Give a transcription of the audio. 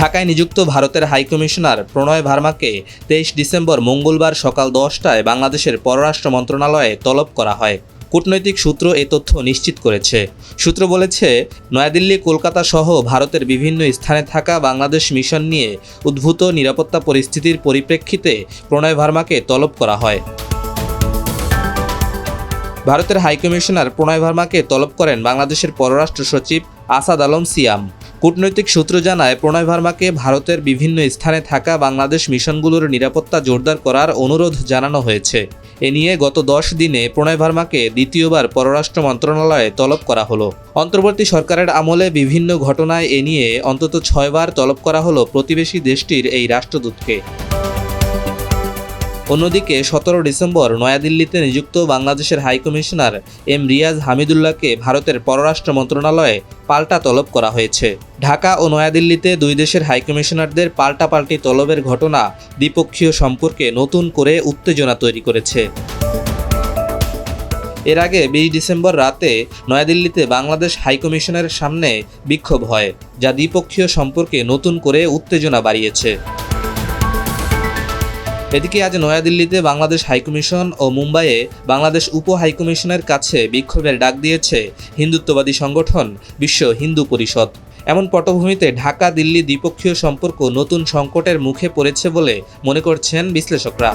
ঢাকায় নিযুক্ত ভারতের হাইকমিশনার প্রণয় ভার্মাকে তেইশ ডিসেম্বর মঙ্গলবার সকাল দশটায় বাংলাদেশের পররাষ্ট্র মন্ত্রণালয়ে তলব করা হয়। কূটনৈতিক সূত্র এ তথ্য নিশ্চিত করেছে। সূত্র বলেছে, নয়াদিল্লি, কলকাতা সহ ভারতের বিভিন্ন স্থানে থাকা বাংলাদেশ মিশন নিয়ে উদ্ভূত নিরাপত্তা পরিস্থিতির পরিপ্রেক্ষিতে প্রণয় ভার্মাকে তলব করা হয়। ভারতের হাইকমিশনার প্রণয় ভার্মাকে তলব করেন বাংলাদেশের পররাষ্ট্র সচিব আসাদ আলম সিয়াম। কূটনৈতিক সূত্র জানায়, প্রণয় ভার্মাকে ভারতের বিভিন্ন স্থানে থাকা বাংলাদেশ মিশনগুলোর নিরাপত্তা জোরদার করার অনুরোধ জানানো হয়েছে। এ নিয়ে গত দশ দিনে প্রণয় ভার্মাকে দ্বিতীয়বার পররাষ্ট্র মন্ত্রণালয়ে তলব করা হলো। অন্তর্বর্তী সরকারের আমলে বিভিন্ন ঘটনায় এ নিয়ে অন্তত ছয়বার তলব করা হলো প্রতিবেশী দেশটির এই রাষ্ট্রদূতকে। অন্যদিকে সতেরো ডিসেম্বর নয়াদিল্লিতে নিযুক্ত বাংলাদেশের হাইকমিশনার এম রিয়াজ হামিদুল্লাহকে ভারতের পররাষ্ট্র মন্ত্রণালয়ে পাল্টা তলব করা হয়েছে। ঢাকা ও নয়াদিল্লিতে দুই দেশের হাইকমিশনারদের পাল্টাপাল্টি তলবের ঘটনা দ্বিপক্ষীয় সম্পর্কে নতুন করে উত্তেজনা তৈরি করেছে। এর আগে বিশ ডিসেম্বর রাতে নয়াদিল্লিতে বাংলাদেশ হাইকমিশনের সামনে বিক্ষোভ হয়, যা দ্বিপক্ষীয় সম্পর্কে নতুন করে উত্তেজনা বাড়িয়েছে। এদিকে আজ নয়াদিল্লিতে বাংলাদেশ হাইকমিশন ও মুম্বাইয়ে বাংলাদেশ উপ হাইকমিশনের কাছে বিক্ষোভের ডাক দিয়েছে হিন্দুত্ববাদী সংগঠন বিশ্ব হিন্দু পরিষদ। এমন পটভূমিতে ঢাকা দিল্লি দ্বিপক্ষীয় সম্পর্ক নতুন সংকটের মুখে পড়েছে বলে মনে করছেন বিশ্লেষকরা।